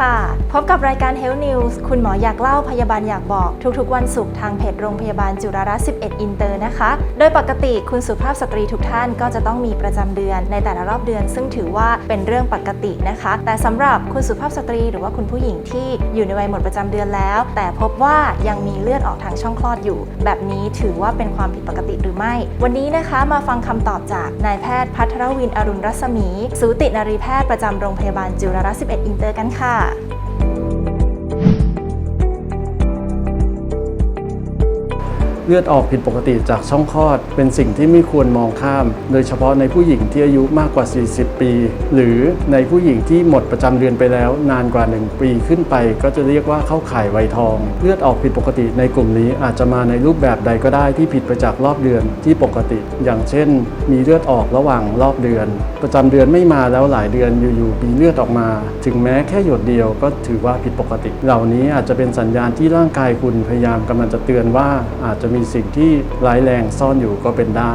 ค่ะ พบกับรายการ Health News คุณหมออยากเล่าพยาบาลอยากบอก ทุกๆ วันศุกร์ทางเพจโรงพยาบาลจุฬารัตน์11 อินเตอร์นะคะ โดยปกติคุณสุภาพสตรีทุกท่านก็จะต้องมีประจำเดือนในแต่ละรอบเดือน ซึ่งถือว่าเป็นเรื่องปกตินะคะ แต่สำหรับคุณสุภาพสตรีหรือว่าคุณผู้หญิงที่อยู่ในวัยหมดประจำเดือนแล้ว แต่พบว่ายังมีเลือดออกทางช่องคลอดอยู่ แบบนี้ถือว่าเป็นความผิดปกติหรือไม่ วันนี้นะคะมาฟังคำตอบจากนายแพทย์พัทรวินอรุณรัศมี สูตินรีแพทย์ประจำโรงพยาบาลจุฬารัตน์11 อินเตอร์กันค่ะ เลือดออกผิดปกติจากช่องคลอด เป็นสิ่งที่ไม่ควรมองข้าม โดยเฉพาะในผู้หญิงที่อายุมากกว่า 40 ปี หรือในผู้หญิงที่หมดประจำเดือนไปแล้ว นานกว่า 1 ปีขึ้นไป ก็จะเรียกว่าเข้าข่ายวัยทอง เลือดออกผิดปกติในกลุ่มนี้อาจจะมาในรูปแบบใดก็ได้ที่ผิดไปจากรอบเดือนที่ปกติ อย่างเช่น มีเลือดออกระหว่างรอบเดือน ประจำเดือนไม่มาแล้วหลายเดือนอยู่ๆมีเลือดออกมา ถึงแม้แค่หยดเดียวก็ถือว่าผิดปกติ เหล่านี้อาจจะเป็นสัญญาณที่ร่างกายคุณพยายามกำลังจะเตือนว่าอาจจะมีีสิ่งที่ร้ายแรงซ่อนอยู่ก็เป็นได้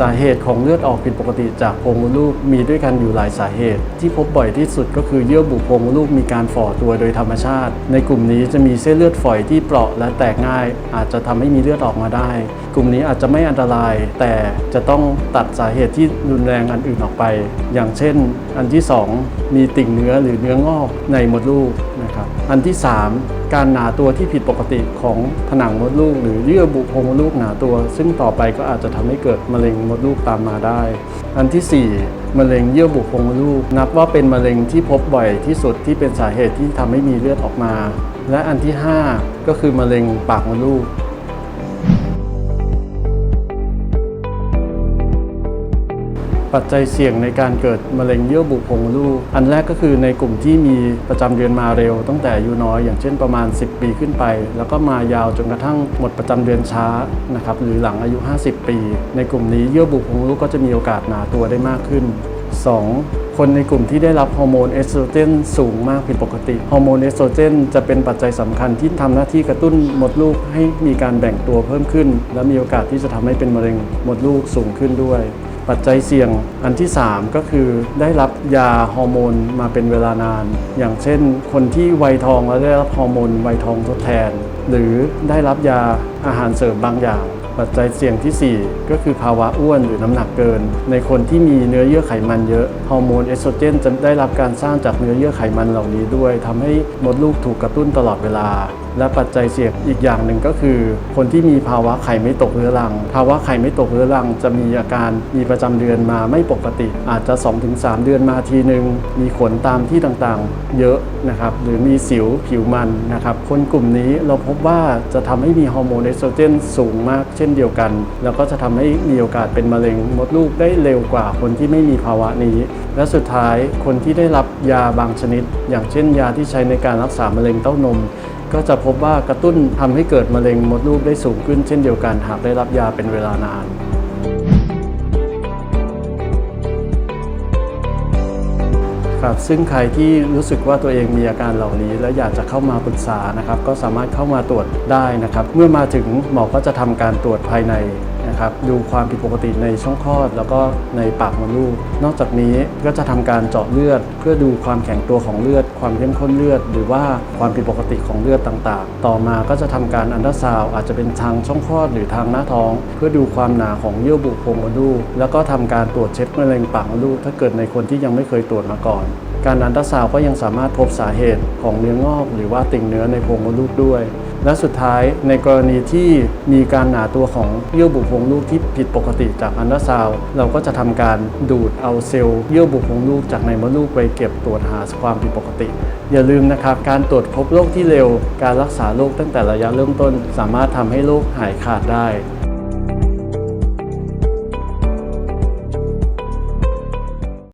สาเหตุของเลือดออกผิดปกติจากโพรงมดลูกมีด้วยกันอยู่หลายสาเหตุ ที่พบบ่อยที่สุดก็คือเยื่อบุโพรงมดลูกมีการฝ่อตัวโดยธรรมชาติ ในกลุ่มนี้จะมีเส้นเลือดฝอยที่เปราะและแตกง่าย อาจจะทำให้มีเลือดออกมาได้ กลุ่มนี้อาจจะไม่อันตราย แต่จะต้องตัดสาเหตุที่รุนแรงอันอื่นออกไป อย่างเช่น อันที่ 2 มีติ่งเนื้อหรือเนื้องอกในมดลูกนะครับอันที่ 3การหนาตัวที่ผิดปกติของผนังมดลูก หรือเยื่อบุโพรงมดลูกหนาตัว ซึ่งต่อไปก็อาจจะทำให้เกิดมะเร็งมดลูกตามมาได้ อันทีสี่ 4 มะเร็งเยื่อบุโพรงมดลูก นับว่าเป็นมะเร็งที่พบบ่อยที่สุดที่เป็นสาเหตุที่ทำให้มีเลือดออกมา และอันที่ 5 ก็คือมะเร็งปากมดลูก ปัจจัยเสี่ยงในการเกิดมะเร็งเยื่อบุโพรงลูก อันแรกก็คือในกลุ่มที่มีประจำเดือนมาเร็ว ตั้งแต่อายุน้อยอย่างเช่นประมาณ 10 ปีขึ้นไป แล้วก็มายาวจนกระทั่งหมดประจำเดือนช้านะครับหรือหลังอายุ 50 ปี ในกลุ่มนี้เยื่อบุโพรงลูกก็จะมีโอกาสหนาตัวได้มากขึ้น 2. คนในกลุ่มที่ได้รับฮอร์โมนเอสโตรเจนสูงมากผิดปกติ ฮอร์โมนเอสโตรเจนจะเป็นปัจจัยสำคัญที่ทำหน้าที่กระตุ้นมดลูกให้มีการแบ่งตัวเพิ่มขึ้น และมีโอกาสที่จะทำให้เป็นมะเร็งมดลูกสูงขึ้นด้วย ปัจจัยเสี่ยงอันที่ 3 ก็คือได้รับยาฮอร์โมนมาเป็นเวลานาน อย่างเช่น คนที่วัยทองแล้วได้รับฮอร์โมนวัยทองทดแทน หรือได้รับยาอาหารเสริมบางอย่าง ปัจจัยเสี่ยงทีสี่ 4 ก็คือภาวะอ้วนหรือน้ำหนักเกิน ในคนที่มีเนื้อเยื่อไขมันเยอะฮอร์โมนเอสโตรเจนจะได้รับการสร้างจากเนื้อเยื่อไขมันเหล่านี้ด้วยทำให้มดลูกถูกกระตุ้นตลอดเวลา และปัจจัยเสี่ยงอีกอย่างหนึ่งก็คือ คนที่มีภาวะไข่ไม่ตกเรื้อรัง ภาวะไข่ไม่ตกเรื้อรัง จะมีอาการมีประจำเดือนมาไม่ปกติ อาจจะ 2-3 เดือนมาทีหนึ่งมีขนตามที่ต่างๆ เยอะนะครับหรือมีสิวผิวมันนะครับคนกลุ่มนี้เราพบว่าจะทำให้มีฮอร์โมนเอสโตรเจนสูงมากเช่นเดียวกัน แล้วก็จะทำให้มีโอกาสเป็นมะเร็งมดลูกได้เร็วกว่าคนที่ไม่มีภาวะนี้ และสุดท้ายคนที่ได้รับยาบางชนิด อย่างเช่นยาที่ใช้ในการรักษามะเร็งเต้านมก็จะพบว่ากระตุ้นทำให้เกิดมะเร็งมดลูกได้สูงขึ้นเช่นเดียวกันหากได้รับยาเป็นเวลานานครับซึ่งใครที่รู้สึกว่าตัวเองมีอาการเหล่านี้ และอยากจะเข้ามาปรึกษานะครับ ก็สามารถเข้ามาตรวจได้นะครับ เมื่อมาถึงหมอก็จะทำการตรวจภายใน นะครับดูความผิดปกติในช่องคลอด แล้วก็ในปากมดลูก นอกจากนี้ก็จะทำการเจาะเลือด เพื่อดูความแข็งตัวของเลือด ความเข้มข้นเลือด หรือว่าความผิดปกติของเลือดต่างๆ ต่อมาก็จะทำการอันตราซาวอาจจะเป็นทางช่องคลอดหรือทางหน้าท้อง เพื่อดูความหนาของเยื่อบุโพรงมดลูก แล้วก็ทำการตรวจเช็คมะเร็งปากมดลูก ถ้าเกิดในคนที่ยังไม่เคยตรวจมาก่อนการอันตราซาวก็ยังสามารถพบสาเหตุของเนื้องอก หรือว่าติ่งเนื้อในโพรงมดลูกด้วย และสุดท้ายในกรณีที่มีการหนาตัวของเยื่อบุโพรงลูกที่ผิดปกติจากอันดาซาวเราก็จะทำการดูดเอาเซลล์เยื่อบุโพรงลูกจากในมดลูกไปเก็บตรวจหาความผิดปกติ อย่าลืมนะครับการตรวจพบโรคที่เร็ว การรักษาโรคตั้งแต่ระยะเริ่มต้น สามารถทำให้โรคหายขาดได้